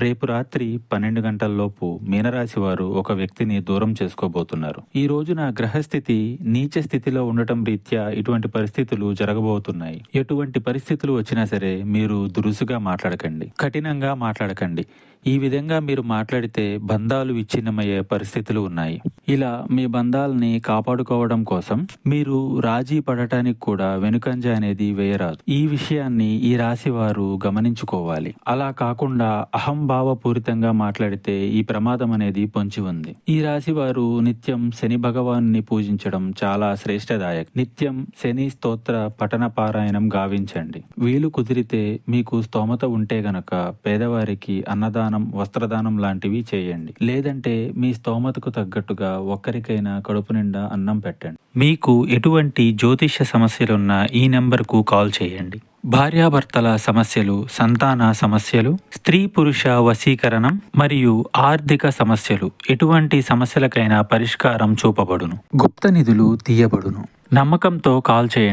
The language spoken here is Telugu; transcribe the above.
రేపు రాత్రి పన్నెండు గంటల్లోపు మీనరాశి వారు ఒక వ్యక్తిని దూరం చేసుకోబోతున్నారు. ఈ రోజున గ్రహస్థితి నీచ స్థితిలో ఉండటం రీత్యా ఇటువంటి పరిస్థితులు జరగబోతున్నాయి. ఎటువంటి పరిస్థితులు వచ్చినా సరే మీరు దురుసుగా మాట్లాడకండి. కఠినంగా మాట్లాడకండి. ఈ విధంగా మీరు మాట్లాడితే బంధాలు విచ్ఛిన్నమయ్యే పరిస్థితులు ఉన్నాయి. ఇలా మీ బంధాలని కాపాడుకోవడం కోసం మీరు రాజీ పడటానికి కూడా వెనుకంజ అనేది వేయరాదు. ఈ విషయాన్ని ఈ రాశి వారు గమనించుకోవాలి. అలా కాకుండా అహంభావపూరితంగా మాట్లాడితే ఈ ప్రమాదం అనేది పొంచి ఉంది. ఈ రాశి వారు నిత్యం శని భగవాన్ని పూజించడం చాలా శ్రేష్టదాయక్. నిత్యం శని స్తోత్ర పఠన పారాయణం గావించండి. వీలు కుదిరితే మీకు స్తోమత ఉంటే గనక పేదవారికి అన్నదానం అన్నదానం వస్త్రదానం లాంటివి చేయండి. లేదంటే మీ స్తోమతకు తగ్గట్టుగా ఒక్కరికైనా కడుపు నిండా అన్నం పెట్టండి. మీకు ఎటువంటి జ్యోతిష్య సమస్యలున్నా ఈ నెంబర్కు కాల్ చేయండి. భార్యాభర్తల సమస్యలు సంతాన సమస్యలు స్త్రీ పురుష వశీకరణం మరియు ఆర్థిక సమస్యలు ఎటువంటి సమస్యలకైనా పరిష్కారం చూపబడును. గుప్త నిధులు తీయబడును. నమ్మకంతో కాల్ చేయండి.